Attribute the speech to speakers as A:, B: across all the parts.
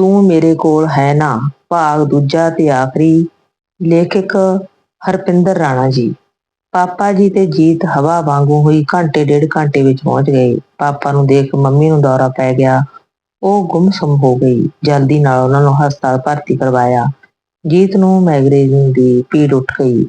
A: ਤੂੰ ਮੇਰੇ ਕੋਲ ਹੈ ਨਾ? ਭਾਗ ਦੂਜਾ ਤੇ ਆਖਰੀ ਲੇਖਕ ਹਰਪਿੰਦਰ ਰਾਣਾ ਜੀ। ਪਾਪਾ ਜੀ ਤੇ ਜੀਤ ਹਵਾ ਵਾਂਗੂ ਹੋਈ ਘੰਟੇ ਡੇਢ ਘੰਟੇ ਵਿੱਚ ਪਹੁੰਚ ਗਏ। ਪਾਪਾ ਨੂੰ ਦੇਖ ਮੰਮੀ ਨੂੰ ਦੌਰਾ ਪੈ ਗਿਆ। ਉਹ ਗੁੰਮਸਮ ਹੋ ਗਈ। ਜਲਦੀ ਨਾਲ ਉਹਨਾਂ ਨੂੰ ਹਸਪਤਾਲ ਭਰਤੀ ਕਰਵਾਇਆ। ਜੀਤ ਨੂੰ ਮਾਈਗ੍ਰੇਨ ਦੀ ਪੀੜ ਉੱਠ ਗਈ।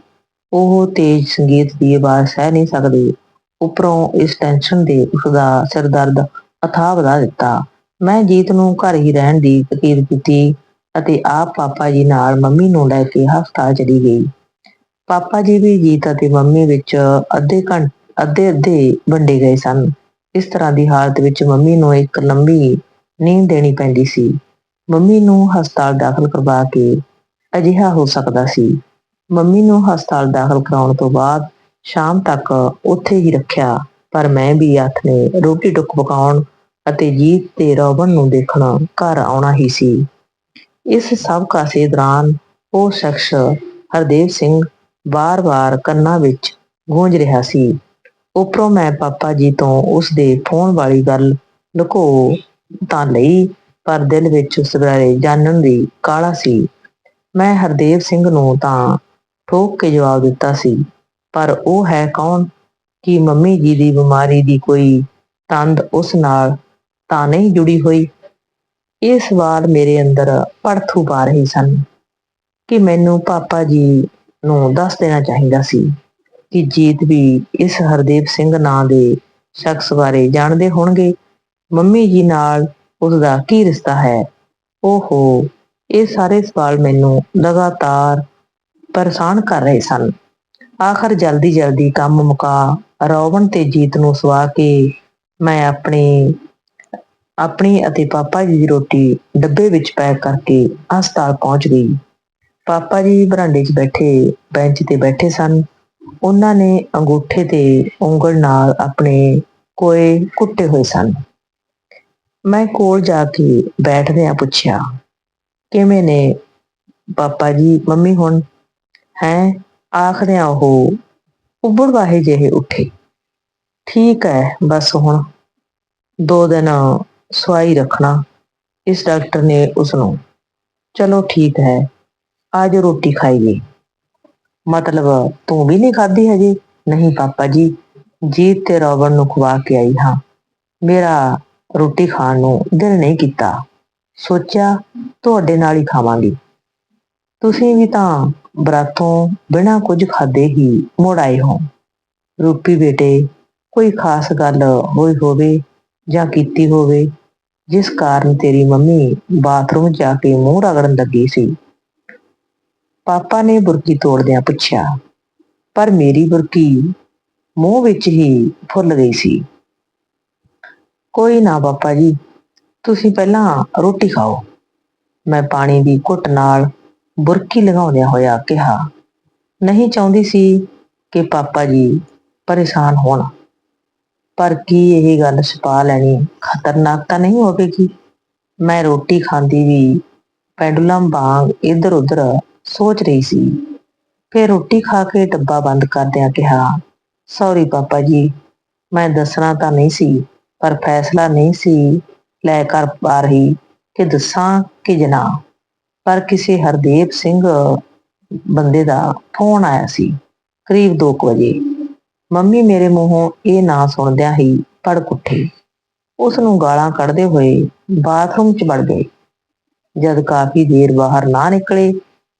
A: ਉਹ ਤੇਜ਼ ਸੰਗੀਤ ਦੀ ਆਵਾਜ਼ ਸਹਿ ਨਹੀਂ ਸਕਦੀ। ਉਪਰੋਂ ਇਸ ਟੈਨਸ਼ਨ ਦੇ ਉਸਦਾ ਸਿਰ ਦਰਦ ਅਥਾਹ ਵਧਾ ਦਿੱਤਾ। ਮੈਂ ਜੀਤ ਨੂੰ ਘਰ ਹੀ ਰਹਿਣ ਦੀ ਤਕੀਦ ਕੀਤੀ ਅਤੇ ਆਪ ਪਾਪਾ ਜੀ ਨਾਲ ਮੰਮੀ ਨੂੰ ਲੈ ਕੇ ਹਸਪਤਾਲ ਚਲੀ ਗਈ। ਪਾਪਾ ਜੀ ਵੀ ਜੀਤ ਅਤੇ ਮੰਮੀ ਵਿੱਚ ਅੱਧੇ ਘੰਟੇ, ਅੱਧੇ ਅੱਧੇ ਵੰਡੇ ਗਏ ਸਨ। ਇਸ ਤਰ੍ਹਾਂ ਦੀ ਹਾਲਤ ਵਿੱਚ ਮੰਮੀ ਨੂੰ ਇੱਕ ਲੰਬੀ ਨੀਂਦ ਦੇਣੀ ਪੈਂਦੀ ਸੀ। ਮੰਮੀ ਨੂੰ ਹਸਪਤਾਲ ਦਾਖਲ ਕਰਵਾ ਕੇ ਅਜਿਹਾ ਹੋ ਸਕਦਾ ਸੀ। ਮੰਮੀ ਨੂੰ ਹਸਪਤਾਲ ਦਾਖਲ ਕਰਾਉਣ ਤੋਂ ਬਾਅਦ ਸ਼ਾਮ ਤੱਕ ਉੱਥੇ ਹੀ ਰੱਖਿਆ, ਪਰ ਮੈਂ ਵੀ ਹੱਥ ਨੇ ਰੋਟੀ ਟੁੱਕ ਪਕਾਉਣ ਅਤੇ ਜੀਤ ਤੇ ਰੋਬਨ ਨੂੰ ਦੇਖਣ ਘਰ ਆਉਣਾ ਹੀ ਸੀ। ਇਸ ਸਭ ਕਾਸੇ ਦੌਰਾਨ ਉਹ ਸ਼ਖਸ ਹਰਦੇਵ ਸਿੰਘ ਵਾਰ ਵਾਰ ਕੰਨਾਂ ਵਿੱਚ ਗੂੰਜ ਰਿਹਾ ਸੀ। ਉਪਰੋਂ ਮੈਂ ਪਾਪਾ ਜੀ ਤੋਂ ਉਸ ਦੇ ਫੋਨ ਵਾਲੀ ਗੱਲ ਲੁਕੋ ਤਾਂ ਲਈ, ਪਰ ਦਿਲ ਵਿੱਚ ਉਸ ਬਾਰੇ ਜਾਣਨ ਦੀ ਕਾਲਾ ਸੀ। ਮੈਂ ਹਰਦੇਵ ਸਿੰਘ ਨੂੰ ਤਾਂ ਠੋਕ ਕੇ ਜਵਾਬ ਦਿੱਤਾ ਸੀ, ਪਰ ਉਹ ਹੈ ਕੌਣ? ਕਿ ਮੰਮੀ ਜੀ ਦੀ ਬਿਮਾਰੀ ਦੀ ਕੋਈ ਤੰਦ ਉਸ ਨਾਲ ਤਾਂ ਨਹੀਂ ਜੁੜੀ ਹੋਈ। ਇਹ ਸਵਾਲ ਮੇਰੇ ਅੰਦਰ ਪੜਥੂ ਪਾ ਰਹੇ ਸਨ ਕਿ ਮੈਨੂੰ ਪਾਪਾ ਜੀ ਨੂੰ ਦੱਸ ਦੇਣਾ ਚਾਹੀਦਾ ਸੀ ਕਿ ਜੀਤ ਵੀ ਇਸ ਹਰਦੇਵ ਸਿੰਘ ਨਾਂ ਦੇ ਸ਼ਖਸ ਬਾਰੇ ਜਾਣਦੇ ਹੋਣਗੇ। ਮੰਮੀ ਜੀ ਨਾਲ ਉਸ ਦਾ ਕੀ ਰਿਸ਼ਤਾ ਹੈ? ਓਹੋ, ਇਹ ਸਾਰੇ ਸਵਾਲ ਮੈਨੂੰ ਲਗਾਤਾਰ ਪਰੇਸ਼ਾਨ ਕਰ ਰਹੇ ਸਨ। ਆਖਰ ਜਲਦੀ ਜਲਦੀ ਕੰਮ ਮੁਕਾ ਰੋਵਨ ਤੇ ਜੀਤ ਨੂੰ ਸਵਾ ਕੇ ਮੈਂ ਆਪਣੇ ਆਪਣੀ ਅਤੇ ਪਾਪਾ ਜੀ ਦੀ ਰੋਟੀ ਡੱਬੇ ਵਿੱਚ ਪੈਕ ਕਰਕੇ ਹਸਪਤਾਲ ਪਹੁੰਚ ਗਈ। ਪਾਪਾ ਜੀ ਬਰਾਂਡੇ 'ਚ ਬੈਠੇ, ਬੈਂਚ ਤੇ ਬੈਠੇ ਸਨ। ਉਹਨਾਂ ਨੇ ਅੰਗੂਠੇ ਤੇ ਉਂਗਲ ਨਾਲ ਆਪਣੇ ਕੋਏ ਕੁੱਟੇ ਹੋਏ ਸਨ। ਮੈਂ ਕੋਲ ਜਾ ਕੇ ਬੈਠਦਿਆਂ ਪੁੱਛਿਆ, ਕਿਵੇਂ ਨੇ ਪਾਪਾ ਜੀ, ਮੰਮੀ ਹੁਣ? ਹੈ? ਆਖਦਿਆਂ ਉਹ ਉੱਬੜ ਵਾਹੇ ਜਿਹੇ ਉੱਠੇ। ਠੀਕ ਹੈ ਬਸ ਹੁਣ ਦੋ ਦਿਨ ਸਵਾਈ ਰੱਖਣਾ। ਇਸ ਡਾਕਟਰ ਨੇ ਉਸ ਨੂੰ ਚਲੋ ਠੀਕ ਹੈ ਅੱਜ ਰੋਟੀ ਖਾਈਏ ਮਤਲਬ, ਤੂੰ ਵੀ ਨਹੀਂ ਖਾਧੀ ਹਜੇ? ਨਹੀਂ ਪਾਪਾ ਜੀ ਜੀਤ ਤੇ ਰੋਬਨ ਨੂੰ ਖਵਾ ਕੇ ਆਈ ਹਾਂ। ਮੇਰਾ ਰੋਟੀ ਖਾਣ ਨੂੰ ਦਿਲ ਨਹੀਂ ਕੀਤਾ। ਸੋਚਿਆ, ਤੁਹਾਡੇ ਨਾਲ ਹੀ ਖਾਵਾਂਗੀ। ਤੁਸੀਂ ਵੀ ਤਾਂ ਬਰਾਤੋਂ ਬਿਨਾਂ ਕੁਝ ਖਾਦੇ ਹੀ ਮੁੜ ਆਏ ਹੋ। ਰੂਪੀ ਬੇਟੇ, ਕੋਈ ਖਾਸ ਗੱਲ ਹੋਈ ਹੋਵੇ ਜਾਂ ਕੀਤੀ ਹੋਵੇ ਜਿਸ ਕਾਰਨ ਤੇਰੀ ਮੰਮੀ ਬਾਥਰੂਮ ਜਾ ਕੇ ਮੂੰਹ ਰਗੜਨ ਲੱਗੀ ਸੀ। ਪਾਪਾ ਨੇ ਬੁਰਕੀ ਤੋੜਦਿਆਂ ਪੁੱਛਿਆ, ਪਰ ਮੇਰੀ ਬੁਰਕੀ ਮੂੰਹ ਵਿੱਚ ਹੀ ਫੁੱਲ ਗਈ ਸੀ। ਕੋਈ ਨਾ ਪਾਪਾ ਜੀ, ਤੁਸੀਂ ਪਹਿਲਾਂ ਰੋਟੀ ਖਾਓ। ਮੈਂ ਪਾਣੀ ਦੀ ਘੁੱਟ ਨਾਲ ਬੁਰਕੀ ਲਗਾਉਂਦਿਆਂ ਹੋਇਆ ਕਿਹਾ, ਨਹੀਂ ਚਾਹੁੰਦੀ ਸੀ ਕਿ ਪਾਪਾ ਜੀ ਪਰੇਸ਼ਾਨ ਹੋਣ। ਪਰ ਕੀ ਇਹ ਗੱਲ ਛਪਾ ਲੈਣੀ? ਖਤਰਨਾਕ ਤਾਂ ਨਹੀਂ ਹੋਵੇਗੀ? ਮੈਂ ਰੋਟੀ ਖਾਂਦੀ ਵੀ ਪੈਂਡੂਲਮ ਵਾਂਗ ਇੱਧਰ ਉੱਧਰ ਸੋਚ ਰਹੀ ਸੀ। ਫਿਰ ਰੋਟੀ ਖਾ ਕੇ ਡੱਬਾ ਬੰਦ ਕਰਦਿਆਂ ਕਿਹਾ ਸੌਰੀ ਪਾਪਾ ਜੀ, ਮੈਂ ਦੱਸਣਾ ਤਾਂ ਨਹੀਂ ਸੀ, ਪਰ ਫੈਸਲਾ ਨਹੀਂ ਸੀ ਲੈ ਕਰ ਪਾ ਰਹੀ ਕਿ ਦੱਸਾਂ ਕਿ ਜਨਾ। ਪਰ ਕਿਸੇ ਹਰਦੇਵ ਸਿੰਘ ਬੰਦੇ ਦਾ ਫੋਨ ਆਇਆ ਸੀ, ਕਰੀਬ 2 ਵਜੇ। ਮੰਮੀ ਮੇਰੇ ਮੂੰਹੋਂ ਇਹ ਨਾਂ ਸੁਣਦਿਆਂ ਹੀ ਭੜਕ ਉੱਠੀ। ਉਸ ਨੂੰ ਗਾਲਾਂ ਕੱਢਦੇ ਹੋਏ ਬਾਥਰੂਮ 'ਚ ਵੜ ਗਏ ਜਦ ਕਾਫੀ ਦੇਰ ਬਾਹਰ ਨਾ ਨਿਕਲੇ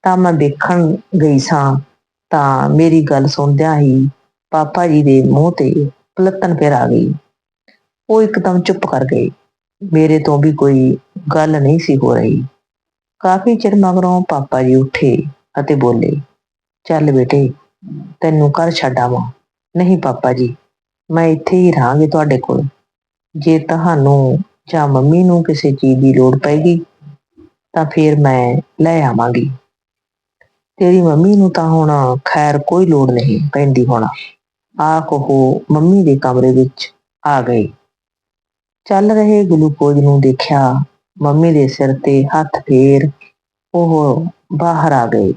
A: ਤਾਂ ਮੈਂ ਵੇਖਣ ਗਈ ਸਾਂ, ਤਾਂ ਮੇਰੀ ਗੱਲ ਸੁਣਦਿਆਂ ਹੀ ਪਾਪਾ ਜੀ ਦੇ ਮੂੰਹ ਤੇ ਪਲੱਤਨ ਫਿਰ ਆ ਗਈ। ਉਹ ਇੱਕਦਮ ਚੁੱਪ ਕਰ ਗਏ। ਮੇਰੇ ਤੋਂ ਵੀ ਕੋਈ ਗੱਲ ਨਹੀਂ ਸੀ ਹੋ ਰਹੀ। ਕਾਫੀ ਚਿਰ ਮਗਰੋਂ ਪਾਪਾ ਜੀ ਉੱਠੇ ਅਤੇ ਬੋਲੇ, ਚੱਲ ਬੇਟੇ, ਤੈਨੂੰ ਘਰ ਛੱਡ ਆਵਾਂ। ਨਹੀਂ ਪਾਪਾ ਜੀ, ਮੈਂ ਇੱਥੇ ਹੀ ਰਹਾਂਗੀ ਤੁਹਾਡੇ ਕੋਲ। ਜੇ ਤੁਹਾਨੂੰ ਜਾਂ ਮੰਮੀ ਨੂੰ ਕਿਸੇ ਚੀਜ਼ ਦੀ ਲੋੜ ਪੈਗੀ, ਤਾਂ ਫਿਰ ਮੈਂ ਲੈ ਆਵਾਂਗੀ। ਤੇਰੀ ਮੰਮੀ ਨੂੰ ਤਾਂ ਹੁਣ ਖੈਰ ਕੋਈ ਲੋੜ ਨਹੀਂ ਪੈਂਦੀ ਹੋਣਾ। ਆਖ ਉਹ ਮੰਮੀ ਦੇ ਕਮਰੇ ਵਿੱਚ ਆ ਗਏ ਚੱਲ ਰਹੇ ਗਲੂਕੋਜ਼ ਨੂੰ ਦੇਖਿਆ ਮੰਮੀ ਦੇ ਸਿਰ ਤੇ ਹੱਥ ਫੇਰ ਉਹ ਬਾਹਰ ਆ ਗਏ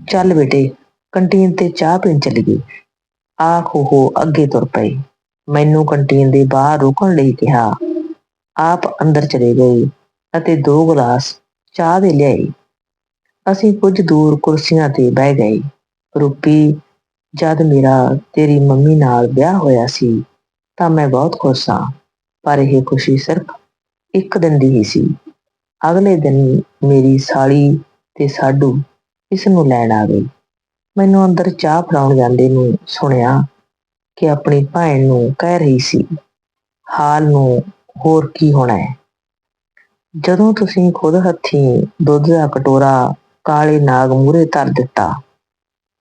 A: ਚੱਲ ਬੇਟੇ ਕੰਟੀਨ ਤੇ ਚਾਹ ਪੀਣ ਚਲੀ ਗਈ। ਆਖ ਉਹ ਅੱਗੇ ਤੁਰ ਪਏ ਮੈਨੂੰ ਕੰਟੀਨ ਦੇ ਬਾਹਰ ਰੁਕਣ ਲਈ ਕਿਹਾ। ਆਪ ਅੰਦਰ ਚਲੇ ਗਏ ਅਤੇ ਦੋ ਗਲਾਸ ਚਾਹ ਦੇ ਲਿਆਏ। ਅਸੀਂ ਕੁਝ ਦੂਰ ਕੁਰਸੀਆਂ ਤੇ ਬਹਿ ਗਏ। ਰੂਪੀ, ਜਦ ਮੇਰਾ ਤੇਰੀ ਮੰਮੀ ਨਾਲ ਵਿਆਹ ਹੋਇਆ ਸੀ, ਤਾਂ ਮੈਂ ਬਹੁਤ ਖੁਸ਼ ਹਾਂ ਪਰ ਇਹ ਖੁਸ਼ੀ ਸਿਰਫ ਇੱਕ ਦਿਨ ਦੀ ਹੀ ਸੀ। ਅਗਲੇ ਦਿਨ ਮੇਰੀ ਸਾਲੀ ਤੇ ਸਾਡੂ ਇਸ ਨੂੰ ਲੈਣ ਆ ਗਈ ਮੈਨੂੰ ਅੰਦਰ ਚਾਹ ਫੜਾਉਣ ਜਾਂਦੇ ਨੂੰ ਸੁਣਿਆ ਕਿ ਆਪਣੀ ਭੈਣ ਨੂੰ ਕਹਿ ਰਹੀ ਸੀ, ਹਾਲ ਨੂੰ ਹੋਰ ਕੀ ਹੋਣਾ ਹੈ? ਜਦੋਂ ਤੁਸੀਂ ਖੁਦ ਹੱਥੀਂ ਦੁੱਧ ਦਾ ਕਟੋਰਾ ਕਾਲੇ ਨਾਗ ਮੂਹਰੇ ਧਰ ਦਿੱਤਾ,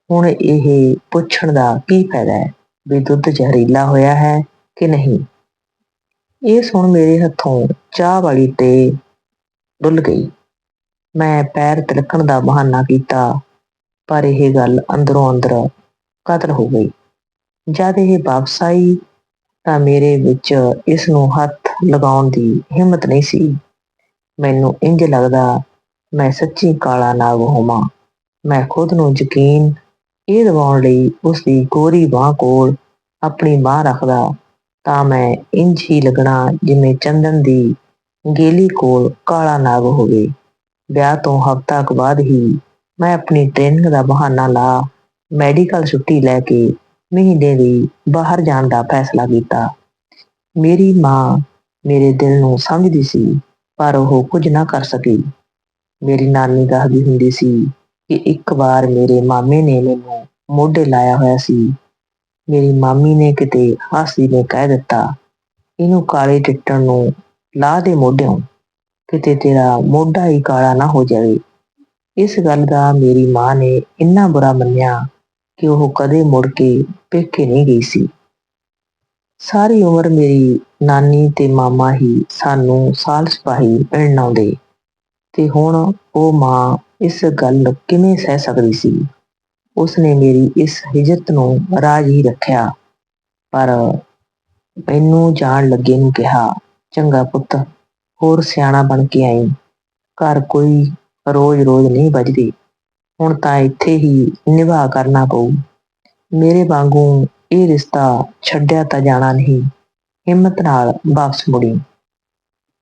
A: ਹੁਣ ਇਹ ਪੁੱਛਣ ਦਾ ਕੀ ਫਾਇਦਾ ਹੈ ਵੀ ਦੁੱਧ ਜ਼ਹਿਰੀਲਾ ਹੋਇਆ ਹੈ ਕਿ ਨਹੀਂ? ਇਹ ਸੁਣ ਮੇਰੇ ਹੱਥੋਂ ਚਾਹ ਵਾਲੀ ਤੇ ਡੁੱਲ ਗਈ। ਮੈਂ ਪੈਰ ਤਿਲਕਣ ਦਾ ਬਹਾਨਾ ਕੀਤਾ ਪਰ ਇਹ ਗੱਲ ਅੰਦਰੋਂ ਅੰਦਰ ਕਤਲ ਹੋ ਗਈ। ਜਦ ਇਹ ਵਾਪਸ ਆਈ ਤਾਂ ਮੇਰੇ ਵਿੱਚ ਇਸ ਨੂੰ ਹੱਥ ਲਗਾਉਣ ਦੀ ਹਿੰਮਤ ਨਹੀਂ ਸੀ। ਮੈਨੂੰ ਇੰਜ ਲੱਗਦਾ, ਮੈਂ ਸੱਚੀ ਕਾਲਾ ਨਾਗ ਹੋਵਾਂ। ਮੈਂ ਖੁਦ ਨੂੰ ਯਕੀਨ ਇਹ ਦਿਵਾਉਣ ਲਈ ਉਸ ਦੀ ਗੋਰੀ ਬਾਹ ਕੋਲ ਆਪਣੀ ਬਾਹ ਰੱਖਦਾ ਤਾਂ ਮੈਂ ਇੰਜ ਹੀ ਲੱਗਣਾ ਜਿਵੇਂ ਚੰਦਨ ਦੀ ਗੇਲੀ ਕੋਲ ਕਾਲਾ ਨਾਗ ਹੋਵੇ। ਵਿਆਹ ਤੋਂ ਹਫ਼ਤਾ ਕੁ ਬਾਅਦ ਹੀ ਮੈਂ ਆਪਣੀ ਟ੍ਰੇਨਿੰਗ ਦਾ ਬਹਾਨਾ ਲਾ ਮੈਡੀਕਲ ਛੁੱਟੀ ਲੈ ਕੇ ਮਹੀਨੇ ਦੀ ਬਾਹਰ ਜਾਣ ਦਾ ਫੈਸਲਾ ਕੀਤਾ। ਮੇਰੀ ਮਾਂ ਮੇਰੇ ਦਿਲ ਨੂੰ ਸਮਝਦੀ ਸੀ, ਪਰ ਉਹ ਕੁਝ ਨਾ ਕਰ ਸਕੀ। ਮੇਰੀ ਨਾਨੀ ਕਹਦੀ ਹੁੰਦੀ ਸੀ ਕਿ ਇੱਕ ਵਾਰ ਮੇਰੇ ਮਾਮੇ ਨੇ ਮੈਨੂੰ ਮੋਢੇ ਲਾਇਆ ਹੋਇਆ ਸੀ। ਮੇਰੀ ਮਾਮੀ ਨੇ ਕਿਤੇ ਹਾਸੀ ਨੇ ਕਹਿ ਦਿੱਤਾ, ਇਹਨੂੰ ਕਾਲੇ ਟਿੱਟਣ ਨੂੰ ਲਾ ਦੇ ਮੋਢਿਓਂ, ਕਿਤੇ ਤੇਰਾ ਮੋਢਾ ਹੀ ਕਾਲਾ ਨਾ ਹੋ ਜਾਵੇ। ਇਸ ਗੱਲ ਦਾ ਮੇਰੀ ਮਾਂ ਨੇ ਇੰਨਾ ਬੁਰਾ ਮੰਨਿਆ ਕਿ ਉਹ ਕਦੇ ਮੁੜ ਕੇ ਪੇਕੇ ਨਹੀਂ ਗਈ ਸੀ। ਸਾਰੀ ਉਮਰ ਮੇਰੀ ਨਾਨੀ ਤੇ ਮਾਮਾ ਹੀ ਸਾਨੂੰ ਸਾਲ ਸਿਪਾਹੀ ਮਿਲਣ ਆਉਂਦੇ ਤੇ ਹੁਣ ਉਹ ਮਾਂ ਇਸ ਗੱਲ ਨੂੰ ਕਿਵੇਂ ਸਹਿ ਸਕਦੀ ਸੀ? ਉਸਨੇ ਮੇਰੀ ਇਸ ਹਿਜਤ ਨੂੰ ਰਾਜ ਹੀ ਰੱਖਿਆ, ਪਰ ਮੈਨੂੰ ਜਾਣ ਲੱਗੇ ਨੂੰ ਕਿਹਾ, ਚੰਗਾ ਪੁੱਤ, ਹੋਰ ਸਿਆਣਾ ਬਣ ਕੇ ਆਈ। ਘਰ ਕੋਈ ਰੋਜ਼-ਰੋਜ਼ ਨਹੀਂ ਵੱਜਦੀ। ਹੁਣ ਤਾਂ ਇੱਥੇ ਹੀ ਨਿਭਾ ਕਰਨਾ ਪਊ। ਮੇਰੇ ਵਾਂਗੂ ਇਹ ਰਿਸ਼ਤਾ ਛੱਡਿਆ ਤਾਂ ਜਾਣਾ ਨਹੀਂ। ਹਿੰਮਤ ਨਾਲ ਵਾਪਸ ਮੁੜੀ।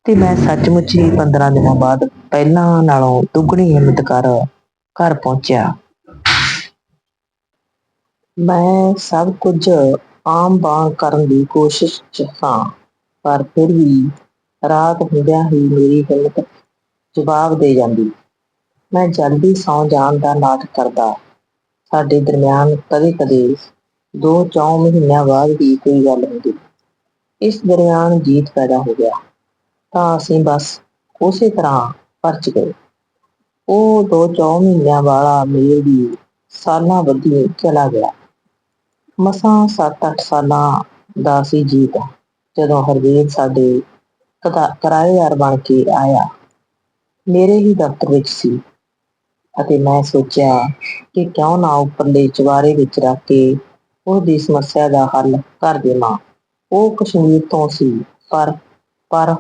A: ਤੇ ਮੈਂ ਸੱਚਮੁੱਚ ਹੀ 15 ਦਿਨਾਂ ਬਾਅਦ ਪਹਿਲਾਂ ਨਾਲੋਂ ਦੁੱਗਣੀ ਹਿੰਮਤ ਕਰ ਘਰ ਪਹੁੰਚਿਆ। ਮੈਂ ਸਭ ਕੁਝ ਆਮ ਵਾਂਗ ਕਰਨ ਦੀ ਕੋਸ਼ਿਸ਼ 'ਚ ਸਾਂ ਪਰ ਫਿਰ ਵੀ ਰਾਤ ਹੁੰਦਿਆਂ ਹੀ ਮੇਰੀ ਹਿੰਮਤ ਜਵਾਬ ਦੇ ਜਾਂਦੀ। ਮੈਂ ਜਲਦੀ ਸੌਂ ਜਾਣ ਦਾ ਨਾਟਕ ਕਰਦਾ। ਸਾਡੇ ਦਰਮਿਆਨ ਕਦੇ-ਕਦੇ ਦੋ ਚੌਂ ਮਹੀਨਿਆਂ ਬਾਅਦ ਵੀ ਕੋਈ ਗੱਲ ਹੁੰਦੀ। ਇਸ ਦਰਮਿਆਨ ਜੀਤ ਪੈਦਾ ਹੋ ਗਿਆ। ਤਾਂ ਅਸੀਂ ਬਸ ਉਸੇ ਤਰ੍ਹਾਂ ਪਰਚ ਗਏ। ਉਹ ਦੋ ਚੌਂ ਮਹੀਨਿਆਂ ਵਾਲਾ ਮੇਲ ਵੀ ਸਾਲਾਂ ਵਧੀ ਚਲਾ ਗਿਆ। ਮਸਾਂ 7-8 ਸਾਲਾਂ ਦਾ ਸੀ ਜੀਤ, ਜਦੋਂ ਹਰਵੀਰ ਸਾਡੇ ਕਦਾ- ਕਿਰਾਏਦਾਰ ਬਣ ਕੇ ਆਇਆ। ਮੇਰੇ ਹੀ ਦਫ਼ਤਰ ਵਿੱਚ ਸੀ। ਅਤੇ ਮੈਂ ਸੋਚਿਆ ਕਿ ਕਿਉਂ ਨਾ ਉੱਪਰਲੇ ਚੁਬਾਰੇ ਵਿੱਚ ਰੱਖ ਕੇ ਉਸ ਦੀ ਸਮੱਸਿਆ ਦਾ ਹੱਲ ਕਰ ਦੇਵਾਂ। ਉਹ ਕਸ਼ਮੀਰ ਤੋਂ ਸੀ, ਪਰ ਪਰ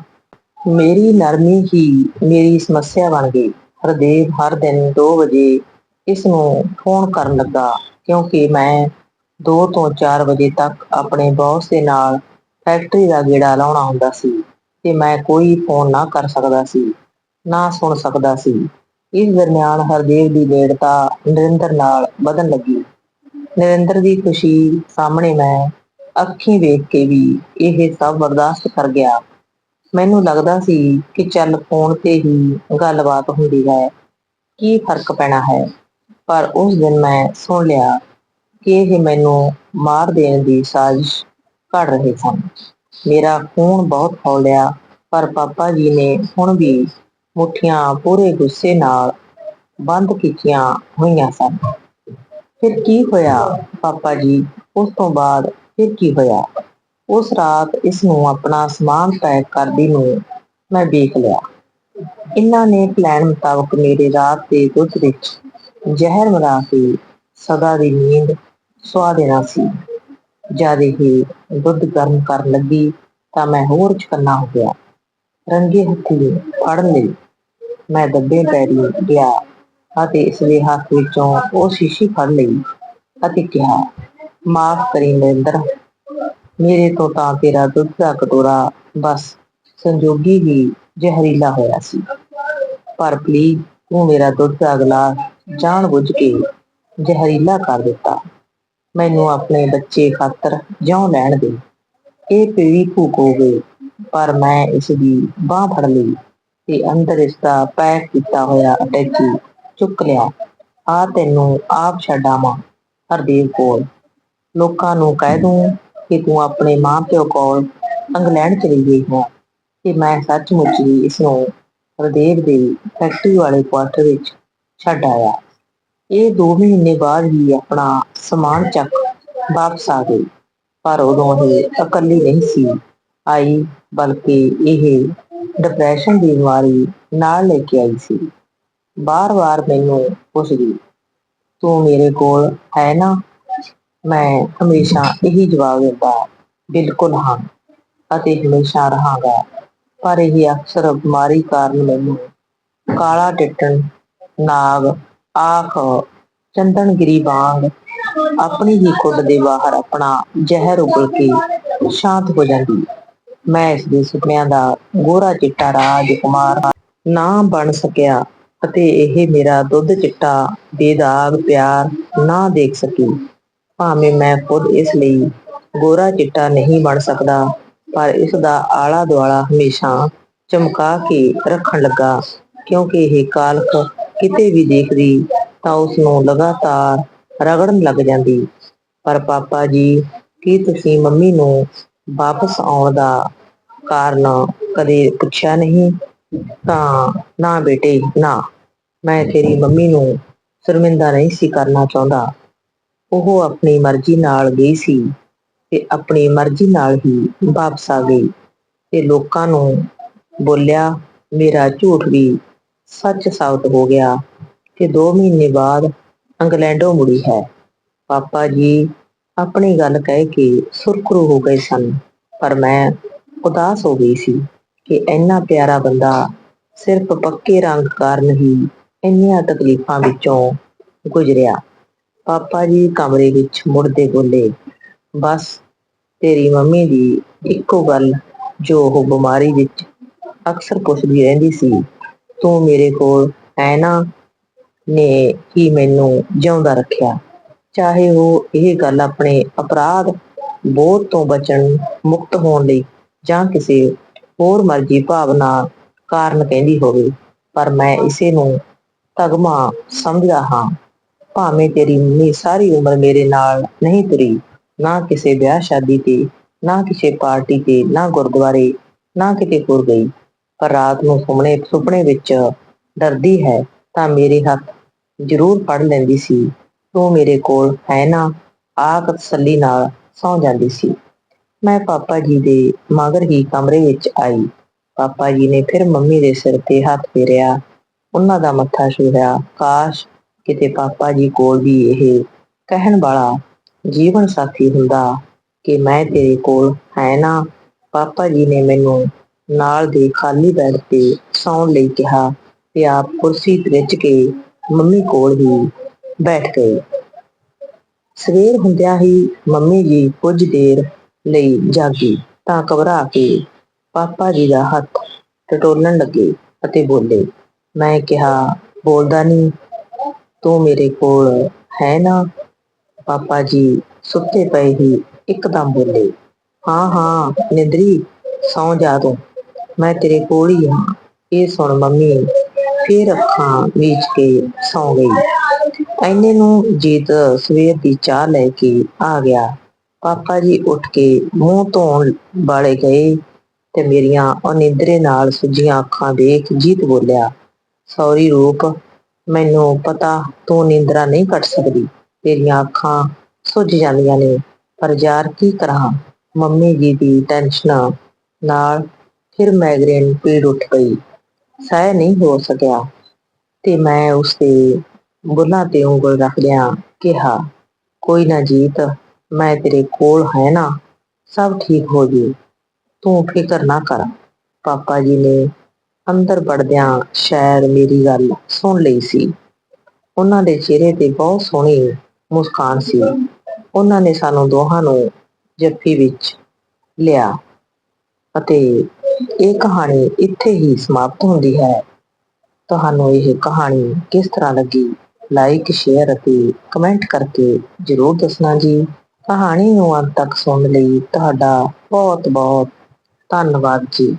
A: ਮੇਰੀ ਨਰਮੀ ਹੀ ਮੇਰੀ ਸਮੱਸਿਆ ਬਣ ਗਈ। ਹਰਦੇਵ ਹਰ ਦਿਨ 2 ਵਜੇ ਇਸ ਨੂੰ ਫੋਨ ਕਰਨ ਲੱਗਾ, ਕਿਉਂਕਿ ਮੈਂ 2 ਤੋਂ 4 ਵਜੇ ਤੱਕ ਆਪਣੇ ਬੌਸ ਦੇ ਨਾਲ ਫੈਕਟਰੀ ਦਾ ਗੇੜਾ ਲਾਉਣਾ ਹੁੰਦਾ ਸੀ ਤੇ ਮੈਂ ਕੋਈ ਫੋਨ ਨਾ ਕਰ ਸਕਦਾ ਸੀ, ਨਾ ਸੁਣ ਸਕਦਾ ਸੀ। ਇਸ ਦਰਮਿਆਨ ਹਰਦੇਵ ਦੀ ਨੇੜਤਾ ਨਰਿੰਦਰ ਨਾਲ ਵਧਣ ਲੱਗੀ। ਨਰਿੰਦਰ ਦੀ ਖੁਸ਼ੀ ਸਾਹਮਣੇ ਮੈਂ ਅੱਖੀਂ ਵੇਖ ਕੇ ਵੀ ਇਹ ਸਭ ਬਰਦਾਸ਼ਤ ਕਰ ਗਿਆ। ਮੈਨੂੰ ਲੱਗਦਾ ਸੀ ਕਿ ਚੱਲ ਫੋਨ ਤੇ ਹੀ ਗੱਲਬਾਤ ਹੁੰਦੀ ਹੈ। ਕੀ ਫ਼ਰਕ ਪੈਣਾ ਹੈ? ਪਰ ਉਸ ਦਿਨ ਮੈਂ ਸੁਣ ਲਿਆ ਕਿ ਇਹ ਮੈਨੂੰ ਮਾਰ ਦੇਣ ਦੀ ਸਾਜ਼ਿਸ਼ ਕਰ ਰਹੇ ਸਨ। ਮੇਰਾ ਖੂਨ ਬਹੁਤ ਹੌਲਿਆ ਪਰ ਪਾਪਾ ਜੀ ਨੇ ਹੁਣ ਵੀ ਮੁੱਠੀਆਂ ਪੂਰੇ ਗੁੱਸੇ ਨਾਲ ਬੰਦ ਕੀਤੀਆਂ ਹੋਈਆਂ ਸਨ। ਫਿਰ ਕੀ ਹੋਇਆ ਪਾਪਾ ਜੀ? ਉਸ ਤੋਂ ਬਾਅਦ ਫਿਰ ਕੀ ਹੋਇਆ? ਉਸ ਰਾਤ ਇਸ ਨੂੰ ਆਪਣਾ ਸਮਾਨ ਪੈਕ ਕਰਦੀ ਨੂੰ ਮੈਂ ਵੇਖ ਲਿਆ। ਇਹਨਾਂ ਨੇ ਪਲਾਨ ਮੁਤਾਬਕ ਮੇਰੇ ਰਾਤ ਦੇ ਦੁੱਧ ਵਿੱਚ ਜ਼ਹਿਰ ਮਿਲਾ ਕੇ ਸਦਾ ਦੀ ਨੀਂਦ ਸੁਆ ਦੇਣਾ ਸੀ। ਜਦ ਇਹ ਦੁੱਧ ਗਰਮ ਕਰਨ ਲੱਗੀ ਤਾਂ ਮੈਂ ਹੋਰ ਚਕੰਨਾ ਹੋ ਗਿਆ। ਰੰਗੇ ਹੱਥੀ ਫੜਨ ਲਈ ਮੈਂ ਦੱਬੇ ਪੈਰੀ ਗਿਆ ਅਤੇ ਇਸ ਦੇ ਹੱਥ ਵਿੱਚੋਂ ਉਹ ਸ਼ੀਸ਼ੀ ਫੜ ਲਈ ਅਤੇ ਕਿਹਾ, ਮਾਫ ਕਰੀ ਨਰਿੰਦਰ ਮੇਰੇ ਤੋਂ ਤਾਂ ਤੇਰਾ ਦੁੱਧ ਦਾ ਕਟੋਰਾ ਬਸ ਸੰਜੋਗੀ ਹੀ ਜ਼ਹਿਰੀਲਾ ਹੋਇਆ ਸੀ। ਪਰ ਪਲੀਜ਼ ਤੂੰ ਮੇਰਾ ਦੁੱਧ ਦਾ ਗਲਾਸ ਜਾਣ ਬੁੱਝ ਕੇ ਜ਼ਹਿਰੀਲਾ ਕਰ ਦਿੱਤਾ। ਮੈਨੂੰ ਆਪਣੇ ਬੱਚੇ ਖਾਤਰ ਜਿਉਂ ਲੈਣ ਦੇ। ਇਹ ਪੀੜੀ ਭੂਕ ਹੋ ਗਈ। ਪਰ ਮੈਂ ਇਸ ਦੀ ਬਾਹ ਫੜ ਲਈ ਤੇ ਅੰਦਰ ਇਸ ਦਾ ਪੈਕ ਕੀਤਾ ਹੋਇਆ ਅਟੈਚੀ ਚੁੱਕ ਲਿਆ। ਆ ਤੈਨੂੰ ਆਪ ਛੱਡਾਵਾਂ, ਹਰਦੇਵ ਕੋਲ। ਲੋਕਾਂ ਨੂੰ ਕਹਿ ਦੂੰ ਕਿ ਤੂੰ ਆਪਣੇ ਮਾਂ ਪਿਓ ਕੋਲ ਇੰਗਲੈਂਡ ਚਲੀ ਗਈ ਹੈ ਕਿ ਮੈਂ ਸੱਚਮੁੱਚ ਹੀ ਇਸ ਨੂੰ ਹਰਦੇਵ ਦੇ ਫੈਕਟਰੀ ਵਾਲੇ ਕੁਆਟਰ ਵਿੱਚ ਛੱਡ ਆਇਆ। ਇਹ ਦੋ ਮਹੀਨੇ ਬਾਅਦ ਹੀ ਆਪਣਾ ਸਮਾਨ ਚੱਕ ਵਾਪਸ ਆ ਗਈ, ਪਰ ਉਦੋਂ ਇਹ ਇਕੱਲੀ ਨਹੀਂ ਸੀ। ਆਈ, ਬਲਕਿ ਇਹ ਡਿਪਰੈਸ਼ਨ ਦੀ ਬਿਮਾਰੀ ਨਾਲ ਲੈ ਕੇ ਆਈ ਸੀ। ਬਾਰ-ਬਾਰ ਮੈਨੂੰ ਪੁੱਛਦੀ, ਤੂੰ ਮੇਰੇ ਕੋਲ ਹੈ ਨਾ? ਮੈਂ ਹਮੇਸ਼ਾ ਇਹੀ ਜਵਾਬ ਦਿੰਦਾ, ਬਿਲਕੁਲ ਹਾਂ, ਅਤੇ ਹਮੇਸ਼ਾ ਰਹਾਂਗਾ। ਪਰ ਇਹ ਅਕਸਰ ਬਿਮਾਰੀ ਕਾਰਨ ਮੈਨੂੰ ਕਾਲਾ ਟਿੱਟਣ, ਨਾਗ, ਆਖ, ਚੰਦਨਗਿਰੀ ਵਾਂਗ ਆਪਣੀ ਹੀ ਕੁੱਡ ਦੇ ਬਾਹਰ ਆਪਣਾ ਜ਼ਹਿਰ ਉਗਲ ਕੇ ਸ਼ਾਂਤ ਹੋ ਜਾਂਦੀ। ਮੈਂ ਇਸ ਦੇ ਸੁਪਨਿਆਂ ਦਾ ਗੋਰਾ ਚਿੱਟਾ ਰਾਜਕੁਮਾਰ ਨਾ ਬਣ ਸਕਿਆ ਅਤੇ ਇਹ ਮੇਰਾ ਦੁੱਧ ਚਿੱਟਾ, ਬੇਦਾਗ, ਪਿਆਰ ਨਾ ਦੇਖ ਸਕੀ। ਭਾਵੇਂ ਮੈਂ ਖੁਦ ਇਸ ਲਈ ਗੋਰਾ ਚਿੱਟਾ ਨਹੀਂ ਬਣ ਸਕਦਾ, ਪਰ ਇਸ ਦਾ ਆਲਾ ਦੁਆਲਾ ਹਮੇਸ਼ਾ ਚਮਕਾ ਕੇ ਰੱਖਣ ਲੱਗਾ, ਕਿਉਂਕਿ ਇਹ ਕਾਲਖ ਕਿਤੇ ਵੀ ਦੇਖਦੀ ਤਾਂ ਉਸ ਨੂੰ ਲਗਾਤਾਰ ਰਗੜਨ ਲੱਗ ਜਾਂਦੀ। ਪਰ ਪਾਪਾ ਜੀ, ਕੀ ਤੁਸੀਂ ਮੰਮੀ ਨੂੰ ਵਾਪਸ ਆਉਣ ਦਾ ਕਾਰਨ ਕਦੇ ਪੁੱਛਿਆ ਨਹੀਂ, ਤਾਂ ਨਾ ਬੇਟੇ, ਨਾ। ਮੈਂ ਤੇਰੀ ਮੰਮੀ ਨੂੰ ਸ਼ਰਮਿੰਦਾ ਨਹੀਂ ਸੀ ਕਰਨਾ ਚਾਹੁੰਦਾ। ਉਹ ਆਪਣੀ ਮਰਜ਼ੀ ਨਾਲ ਗਈ ਸੀ ਤੇ ਆਪਣੀ ਮਰਜ਼ੀ ਨਾਲ ਹੀ ਵਾਪਸ ਆ ਗਈ ਤੇ ਲੋਕਾਂ ਨੂੰ ਬੋਲਿਆ, ਮੇਰਾ ਝੂਠ ਵੀ ਸੱਚ ਸਾਬਤ ਹੋ ਗਿਆ ਕਿ 2 ਮਹੀਨੇ ਬਾਅਦ ਇੰਗਲੈਂਡੋਂ ਮੁੜੀ ਹੈ। ਪਾਪਾ ਜੀ ਆਪਣੀ ਗੱਲ ਕਹਿ ਕੇ ਸੁਰਖਰੂ ਹੋ ਗਏ ਸਨ। ਪਰ ਮੈਂ ਉਦਾਸ ਹੋ ਗਈ ਸੀ ਕਿ ਇੰਨਾ ਪਿਆਰਾ ਬੰਦਾ ਸਿਰਫ ਪੱਕੇ ਰੰਗ ਕਾਰਨ ਹੀ ਇੰਨੀਆਂ ਤਕਲੀਫਾਂ ਵਿੱਚੋਂ ਗੁਜ਼ਰਿਆ। ਪਾਪਾ ਜੀ ਕਮਰੇ ਵਿੱਚ ਮੁੜਦੇ ਬੋਲੇ, ਬਸ, ਤੇਰੀ ਮੰਮੀ ਦੀ ਇੱਕੋ ਗੱਲ ਜੋ ਉਹ ਬਿਮਾਰੀ ਵਿੱਚ ਅਕਸਰ ਪੁੱਛਦੀ ਰਹਿੰਦੀ ਸੀ, ਤੂੰ ਮੇਰੇ ਕੋਲ ਹੈ ਨਾ ਨੇ ਹੀ ਮੈਨੂੰ ਜਿਉਂਦਾ ਰੱਖਿਆ। ਚਾਹੇ ਉਹ ਇਹ ਗੱਲ ਆਪਣੇ ਅਪਰਾਧ ਬੋਧ ਤੋਂ ਬਚਣ, ਮੁਕਤ ਹੋਣ ਲਈ ਜਾਂ ਕਿਸੇ ਹੋਰ ਮਰਜ਼ੀ ਭਾਵਨਾ ਕਾਰਨ ਕਹਿੰਦੀ ਹੋਵੇ, ਪਰ ਮੈਂ ਇਸੇ ਨੂੰ ਤਗਮਾ ਸਮਝਦਾ ਹਾਂ। ਭਾਵੇਂ ਤੇਰੀ ਮੰਮੀ ਸਾਰੀ ਉਮਰ ਮੇਰੇ ਨਾਲ ਨਹੀਂ ਤੁਰੀ, ਨਾ ਕਿਸੇ ਵਿਆਹ ਸ਼ਾਦੀ ਤੇ, ਨਾ ਕਿਸੇ ਪਾਰਟੀ ਤੇ, ਨਾ ਗੁਰਦੁਆਰੇ, ਨਾ ਕਿਤੇ ਹੋਰ ਗਈ, ਪਰ ਰਾਤ ਨੂੰ ਸੁਪਨੇ ਸੁਪਨੇ ਵਿੱਚ ਡਰਦੀ ਹੈ ਤਾਂ ਮੇਰੇ ਹੱਥ ਜ਼ਰੂਰ ਫੜ ਲੈਂਦੀ ਸੀ। ਤੂੰ ਮੇਰੇ ਕੋਲ ਹੈ ਨਾ? ਆਪ ਤਸੱਲੀ ਨਾਲ ਸੌਂ ਜਾਂਦੀ ਸੀ। ਮੈਂ ਪਾਪਾ ਜੀ ਦੇ ਮਗਰ ਹੀ ਕਮਰੇ ਵਿੱਚ ਆਈ। ਪਾਪਾ ਜੀ ਨੇ ਫਿਰ ਮੰਮੀ ਦੇ ਸਿਰ ਤੇ ਹੱਥ ਫੇਰਿਆ। ਉਹਨਾਂ ਦਾ ਮੱਥਾ ਛੂਹਿਆ। ਕਾਸ਼ ਕਿਤੇ ਪਾਪਾ ਜੀ ਕੋਲ ਵੀ ਇਹ ਕਹਿਣ ਵਾਲਾ ਜੀਵਨ ਸਾਥੀ ਹੁੰਦਾ ਕਿ ਮੈਂ ਤੇਰੇ ਕੋਲ ਹੈ ਨਾ? ਪਾਪਾ ਜੀ ਨੇ ਮੈਨੂੰ ਨਾਲ ਦੇ ਖਾਲੀ ਬੈੱਡ ਤੇ ਸੌਣ ਲਈ ਕਿਹਾ ਤੇ ਆਪ ਕੁਰਸੀ ਤੇ ਵਿੱਚ ਕੇ ਮੰਮੀ ਕੋਲ ਹੀ ਬੈਠ ਗਏ ਸਵੇਰ ਹੁੰਦਿਆਂ ਹੀ ਮੰਮੀ ਜੀ ਕੁਝ ਦੇਰ ਲਈ ਜਾਗੀ ਤਾਂ ਘਬਰਾ ਕੇ ਪਾਪਾ ਜੀ ਦਾ ਹੱਥ ਟਟੋਲਣ ਲੱਗੇ ਅਤੇ ਬੋਲੇ, ਮੈਂ ਕਿਹਾ, ਬੋਲਦਾ ਨਹੀਂ ਤੂੰ ਮੇਰੇ ਕੋਲ ਹੈ ਨਾ? ਪਾਪਾ ਜੀ ਸੁੱਤੇ ਪਏ ਹੀ ਇੱਕਦਮ ਬੋਲੇ, ਹਾਂ ਹਾਂ, ਨਿੰਦਰੀ, ਸੌਂ ਜਾ ਤੂੰ। ਮੈਂ ਤੇਰੇ ਕੋਲ ਹੀ ਹਾਂ। ਇਹ ਸੁਣ ਮੰਮੀ ਫੇਰ ਅੱਖਾਂ ਮੀਚ ਕੇ ਸੌਂ ਗਈ। ਐਨੇ ਨੂੰ ਜੀਤ ਸਵੇਰ ਦੀ ਚਾਹ ਲੈ ਕੇ ਆ ਗਿਆ। ਪਾਪਾ ਜੀ ਉੱਠ ਕੇ ਮੂੰਹ ਧੋਣ ਵਾਲੇ ਗਏ ਤੇ ਮੇਰੀਆਂ ਅਨਿੰਦਰੇ ਨਾਲ ਸੁੱਜੀਆਂ ਅੱਖਾਂ ਦੇਖ ਜੀਤ ਬੋਲਿਆ, ਸੌਰੀ ਰੂਪ, ਮੈਨੂੰ ਪਤਾ ਤੂੰ ਨਿੰਦਰਾ ਨਹੀਂ ਕੱਟ ਸਕਦੀ। ਤੇਰੀਆਂ ਅੱਖਾਂ ਸੁੱਜ ਜਾਂਦੀਆਂ ਨੇ, ਪਰ ਯਾਰ ਕੀ ਕਰਾਂ? ਮੰਮੀ ਜੀ ਦੀ ਟੈਨਸ਼ਨ ਨਾਲ ਫਿਰ ਮਾਈਗ੍ਰੇਨ ਪੀੜ ਉੱਠ ਗਈ ਸਹਿ ਨਹੀਂ ਹੋ ਸਕਿਆ ਤੇ ਮੈਂ ਉਸਦੇ ਬੁੱਲਾਂ ਤੇ ਉਂਗਲ ਰੱਖਦਿਆਂ ਕਿਹਾ, ਕੋਈ ਨਾ ਜੀਤ, ਮੈਂ ਤੇਰੇ ਕੋਲ ਹੈ ਨਾ, ਸਭ ਠੀਕ ਹੋ ਜੂ। ਤੂੰ ਫਿਕਰ ਨਾ ਕਰ ਪਾਪਾ ਜੀ ਨੇ ਅੰਦਰ ਵੜਦਿਆਂ ਸ਼ਾਇਦ ਮੇਰੀ ਗੱਲ ਸੁਣ ਲਈ ਸੀ। ਉਹਨਾਂ ਦੇ ਚਿਹਰੇ ਤੇ ਬਹੁਤ ਸੋਹਣੀ ਮੁਸਕਾਨ ਸੀ। ਉਹਨਾਂ ਨੇ ਸਾਨੂੰ ਦੋਹਾਂ ਨੂੰ ਜੱਫੀ ਵਿੱਚ ਲਿਆ ਅਤੇ ਇਹ ਕਹਾਣੀ ਇੱਥੇ ਹੀ ਸਮਾਪਤ ਹੁੰਦੀ ਹੈ। ਤੁਹਾਨੂੰ ਇਹ ਕਹਾਣੀ ਕਿਸ ਤਰ੍ਹਾਂ ਲੱਗੀ? ਲਾਈਕ ਸ਼ੇਅਰ ਅਤੇ ਕਮੈਂਟ ਕਰਕੇ ਜ਼ਰੂਰ ਦੱਸਣਾ ਜੀ। ਕਹਾਣੀ ਨੂੰ ਅੰਤ ਤੱਕ ਸੁਣਨ ਲਈ ਤੁਹਾਡਾ ਬਹੁਤ ਬਹੁਤ ਧੰਨਵਾਦ ਜੀ।